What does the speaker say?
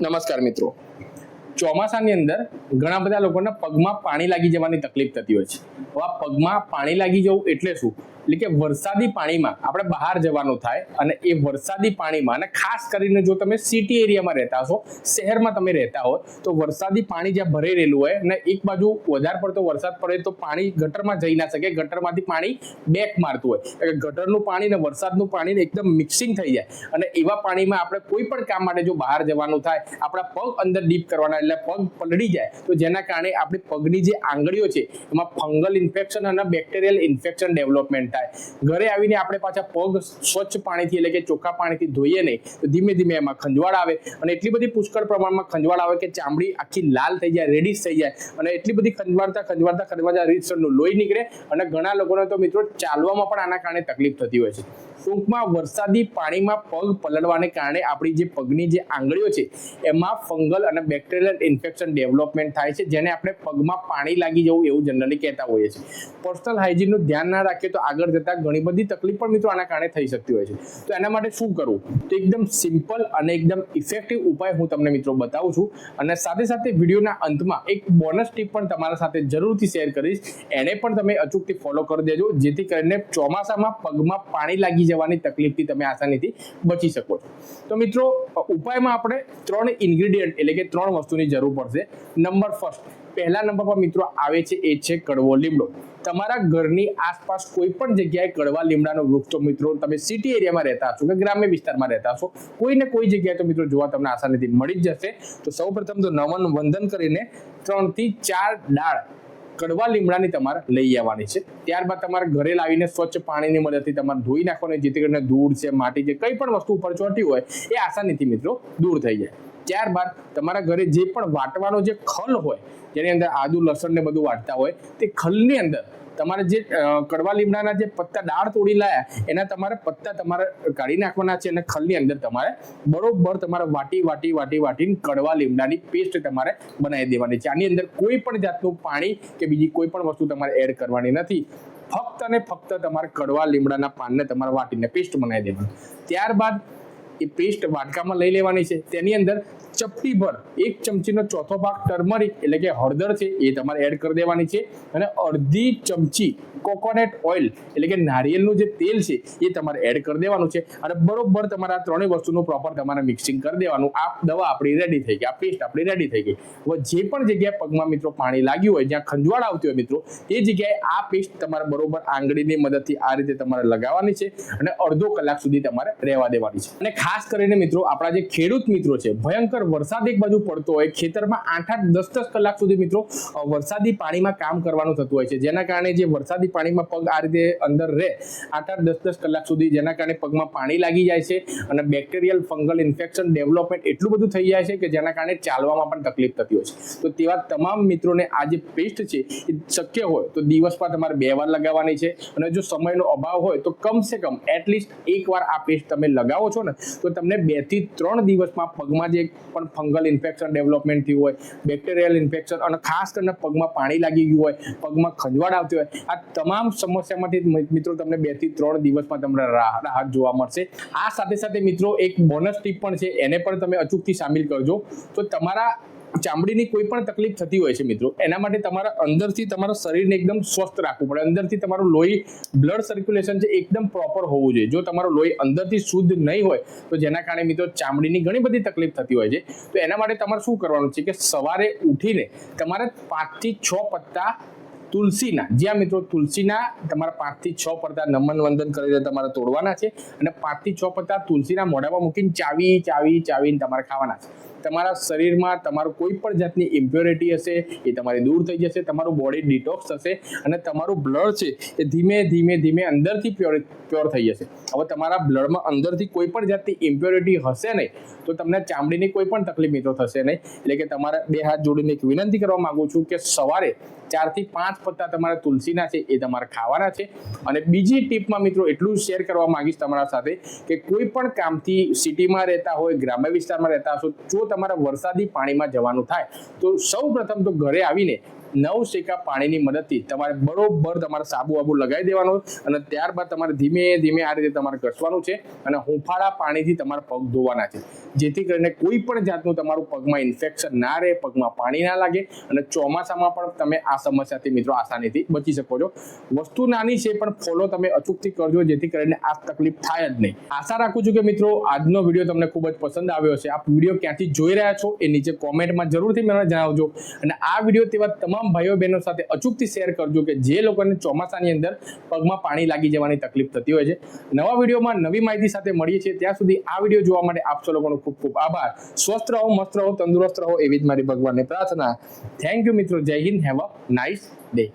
નમસ્કાર મિત્રો. ચોમાસાની અંદર ઘણા બધા લોકોના પગમાં પાણી લાગી જવાની તકલીફ થતી હોય છે. હવે આ પગમાં પાણી લાગી જવું એટલે શું? એટલે કે વરસાદી પાણીમાં આપણે બહાર જવાનું થાય અને એ વરસાદી પાણીમાં અને ખાસ કરીને જો તમે સિટી એરિયામાં રહેતા હશો, શહેરમાં તમે રહેતા હોય તો વરસાદી પાણી જ્યાં ભરાઈ રહેલું હોય અને એક બાજુ વધારે પડતો વરસાદ પડે તો પાણી ગટરમાં જઈ ના શકે, ગટરમાંથી પાણી બેક મારતું હોય. એટલે ગટરનું પાણી ને વરસાદનું પાણી એકદમ મિક્સિંગ થઈ જાય. અને એવા પાણીમાં આપણે કોઈ પણ કામ માટે જો બહાર જવાનું થાય, આપણા પગ અંદર ડીપ કરવાના એટલે પગ પલળી જાય, તો જેના કારણે આપણી પગની જે આંગળીઓ છે, એમાં ફંગલ ઇન્ફેક્શન અને બેક્ટેરિયલ ઇન્ફેક્શન ડેવલપમેન્ટ થાય. ઘરે આવીને આપણે પાછા પગ સ્વચ્છ પાણીથી એટલે કે ચોખ્ખા પાણીથી ધોઈએ નહીં, તો ધીમે ધીમે એમાં ખંજવાળ આવે. અને એટલી બધી પુષ્કળ પ્રમાણમાં ખંજવાળ આવે કે ચામડી આખી લાલ થઈ જાય રેડિશ થઈ જાય. અને એટલી બધી ખંજવાળતા ખંજવાળતા ખંજવાળતા રીતસરનું લોહી નીકળે. અને ઘણા લોકોને તો મિત્રો ચાલવામાં પણ આના કારણે તકલીફ થતી હોય છે. ટૂંકમાં વરસાદી પાણીમાં પગ પલળવાને કારણે આપણી જે પગની જે આંગળીઓ છે, એમાં ફંગલ અને બેક્ટેરિયલ ઇન્ફેક્શન ડેવલપમેન્ટ થાય છે, જેને આપણે પગમાં પાણી લાગી જવું એવું જનરલી કહેતા હોઈએ છીએ. પર્સનલ હાઇજીનનું ધ્યાન ના રાખીએ તો આગળ જતાં ઘણી બધી તકલીફ પણ મિત્રો આના કારણે થઈ શકતી હોય છે. તો એના માટે શું કરવું? તો એકદમ સિમ્પલ અને એકદમ ઇફેક્ટિવ ઉપાય હું તમને મિત્રો બતાવું છું અને સાથે સાથે વિડીયોના અંતમાં એક બોનસ ટીપ પણ તમારા સાથે જરૂરથી શેર કરીશ. એને પણ તમે અચૂકથી ફોલો કરી દેજો, જેથી કરીને ચોમાસામાં પગમાં પાણી લાગી જવાની તકલીફથી તમે આસાનીથી બચી શકો છો. તો મિત્રો ઉપાયમાં આપણે ત્રણ ઇન્ગ્રીડિયન્ટ એટલે કે ત્રણ વસ્તુની જરૂર પડશે. નંબર ફર્સ્ટ પહેલા નંબર પર મિત્રો આવે છે, એ છે કડવો લીમડો. તમારા ઘરની આસપાસ કોઈ પણ જગ્યાએ કડવા લીમડાનો વૃક્ષ તો મિત્રો તમે સિટી એરિયામાં રહેતા હશો કે ગ્રામ્ય વિસ્તારમાં રહેતા હશો કોઈ ને કોઈ જગ્યાએ તો મિત્રો જોવા તમને આસાનીથી મળી જ જશે. તો સૌપ્રથમ તો નમન વંદન કરીને ત્રણથી ચાર ડાળ કડવા લીમડાની તમારે લઈ આવવાની છે. ત્યારબાદ તમારે ઘરે લાવીને સ્વચ્છ પાણીની મદદથી તમારે ધોઈ નાખવાની, જેથી કરીને ધૂળ છે, માટી છે, કંઈ પણ વસ્તુ ઉપર ચોંટી હોય, એ આસાનીથી મિત્રો દૂર થઈ જાય. ત્યારબાદ તમારા ઘરે જે પણ વાટવાનો જે ખલ હોય, જેની અંદર આદુ, લસણ ને બધું વાટતા હોય, તે ખલની અંદર તમારે જે કડવા લીમડાના જે પત્તા, દાળ તોડી લાયા, એના તમારે પત્તા તમારે કાઢી નાખવાના છે અને ખલની અંદર તમારે બરોબર તમારે વાટી વાટી વાટી, વાટીને કડવા લીમડાની પેસ્ટ તમારે બનાવી દેવાની છે. આની અંદર કોઈ પણ જાતનું પાણી કે બીજી કોઈ પણ વસ્તુ તમારે એડ કરવાની નથી. ફક્ત અને ફક્ત તમારે કડવા લીમડાના પાનને તમારે વાટીને પેસ્ટ બનાવી દેવાની. ત્યારબાદ એ પેસ્ટ વાટકામાં લઈ લેવાની છે. તેની અંદર ચપટી પર એક ચમચીનો ચોથો ભાગ ટર્મરિક એટલે કે હળદર છે એ તમારે એડ કરી દેવાની છે. અને અડધી ચમચી કોકોનટ ઓઇલ એટલે કે નારિયેળનું જે તેલ છે એ તમારે એડ કરી દેવાનું છે. અને બરોબર તમારે આ ત્રણેય વસ્તુનું પ્રોપર તમારે મિક્સિંગ કરી દેવાનું. આ દવા આપણી રેડી થઈ ગઈ, આ પેસ્ટ આપણી રેડી થઈ ગઈ. હવે જે પણ જગ્યાએ પગમાં મિત્રો પાણી લાગ્યું હોય, જ્યાં ખંજવાળ આવતી હોય મિત્રો એ જગ્યાએ આ પેસ્ટ તમારે બરોબર આંગળીની મદદથી આ રીતે તમારે લગાવવાની છે અને અડધો કલાક સુધી તમારે રહેવા દેવાની છે. અને ખાસ કરીને મિત્રો, આપણા જે ખેડૂત મિત્રો છે, ભયંકર વરસાદ એક બાજુ પડતો હોય, ખેતરમાં આઠ આઠ દસ દસ કલાક સુધી મિત્રો વરસાદી પાણીમાં કામ કરવાનું થતું હોય છે. જેના કારણે જે વરસાદી પાણીમાં પગ આ રીતે અંદર રહે આઠ આઠ દસ દસ કલાક સુધી જેના કારણે પગમાં પાણી લાગી જાય છે અને બેક્ટેરિયલ ફંગલ ઇન્ફેક્શન ડેવલપમેન્ટ એટલું બધું થઈ જાય છે કે જેના કારણે ચાલવામાં પણ તકલીફ થતી હોય છે. તો તેવા તમામ મિત્રોને આ જે પેસ્ટ છે એ શક્ય હોય તો દિવસમાં તમારે બે વાર લગાવવાની છે અને જો સમયનો અભાવ હોય તો કમસે કમ એટલીસ્ટ એક વાર આ પેસ્ટ તમે લગાવો છો ને, તો તમને બેથી ત્રણ દિવસમાં પગમાં જે પણ ફંગલ ઇન્ફેક્શન ડેવલપમેન્ટ થયું હોય, બેક્ટેરિયલ ઇન્ફેક્શન અને ખાસ કરીને પગમાં પાણી લાગી ગયું હોય, પગમાં ખંજવાળ આવતી હોય, આ તમામ સમસ્યામાંથી મિત્રો તમને બેથી ત્રણ દિવસમાં તમને રાહત જોવા મળશે. આ સાથે સાથે મિત્રો એક બોનસ ટીપ પણ છે, એને પણ તમે અચૂકથી સામેલ કરજો. તો તમારા ચામડીની કોઈ પણ તકલીફ થતી હોય છે મિત્રો, એના માટે તમારા અંદરથી તમારા શરીરને એકદમ સ્વસ્થ રાખવું પડે. અંદરથી તમારું લોહી બ્લડ સર્ક્યુલેશન છે એકદમ પ્રોપર હોવું જોઈએ. જો તમારું લોહી અંદરથી શુદ્ધ નહીં હોય, તો જેના કારણે મિત્રો ચામડીની ઘણી બધી તકલીફ થતી હોય છે. તો એના માટે તમારે શું કરવાનું છે કે સવારે ઉઠીને તમારે પાંચથી છ પત્તા તુલસીના, જ્યાં મિત્રો તુલસીના તમારા પાંચથી છ પત્તા નમન વંદન કરીને તમારે તોડવાના છે અને પાંચથી છ પત્તા તુલસીના મોઢામાં મૂકીને ચાવી ચાવી, ચાવીને તમારે ખાવાના છે. તમારા શરીરમાં તમારું કોઈ પણ જાતની ઇમ્પ્યોરિટી હશે, એ તમારી દૂર થઈ જશે, તમારું બોડી ડિટોક્સ થશે અને તમારું બ્લડ છે એ ધીમે ધીમે ધીમે અંદરથી પ્યોર પ્યોર થઈ જશે. હવે તમારા બ્લડમાં અંદરથી કોઈ પણ જાતની ઇમ્પ્યોરિટી હશે નહીં, તો તમને ચામડીની કોઈ પણ તકલીફ મિત્રો થશે નહીં. એટલે કે તમારા બે હાથ જોડીને એક વિનંતી કરવા માંગુ છું કે સવારે ચારથી પાંચ પત્તા તમારા તુલસીના છે, એ તમારે ખાવાના છે. અને બીજી ટીપમાં મિત્રો એટલું શેર કરવા માંગીશ તમારા સાથે કે કોઈ પણ કામથી સિટીમાં રહેતા હોય, ગ્રામ્ય વિસ્તારમાં રહેતા હશો, જો તમારે વરસાદી પાણીમાં જવાનું થાય, તો સૌ પ્રથમ તો ઘરે આવીને નવ શેકા પાણીની મદદથી તમારે બરોબર તમારે સાબુ આબુ લગાવી દેવાનો અને ત્યારબાદ તમારે ધીમે ધીમે આ રીતે તમારે ઘસવાનું છે અને હુંફાળા પાણીથી તમારે પગ ધોવાના છે. જેથી કરીને કોઈ પણ જાતનું તમારું પગમાં ઇન્ફેક્શન ના રહે, પગમાં પાણી ના લાગે અને ચોમાસામાં પણ તમે આ સમસ્યાથી મિત્રો આસાનીથી બચી શકો છો. વસ્તુ નાની છે પણ ફોલો તમે અચૂકથી કરજો, જેથી કરીને આ તકલીફ થાય જ નહીં. આશા રાખું છું કે મિત્રો આજનો વીડિયો તમને ખૂબ જ પસંદ આવ્યો છે આ વીડિયો ક્યાંથી જોઈ રહ્યા છો એ નીચે કોમેન્ટમાં જરૂરથી મને જણાવજો. અને આ વીડિયો તેવા તમામ ભાઈઓ બહેનો સાથે અચૂકથી શેર કરજો કે જે લોકોને ચોમાસાની અંદર પગમાં પાણી લાગી જવાની તકલીફ થતી હોય છે. નવા વિડીયોમાં નવી માહિતી સાથે મળીએ છીએ. ત્યાં સુધી આ વીડિયો જોવા માટે આપ લોકોનો ખૂબ ખૂબ આભાર. સ્વસ્થ રહો, મસ્ત રહો, તંદુરસ્ત રહો એવી જ મારી ભગવાનની પ્રાર્થના. થેન્ક યુ મિત્રો. Jai Hind. Have a nice day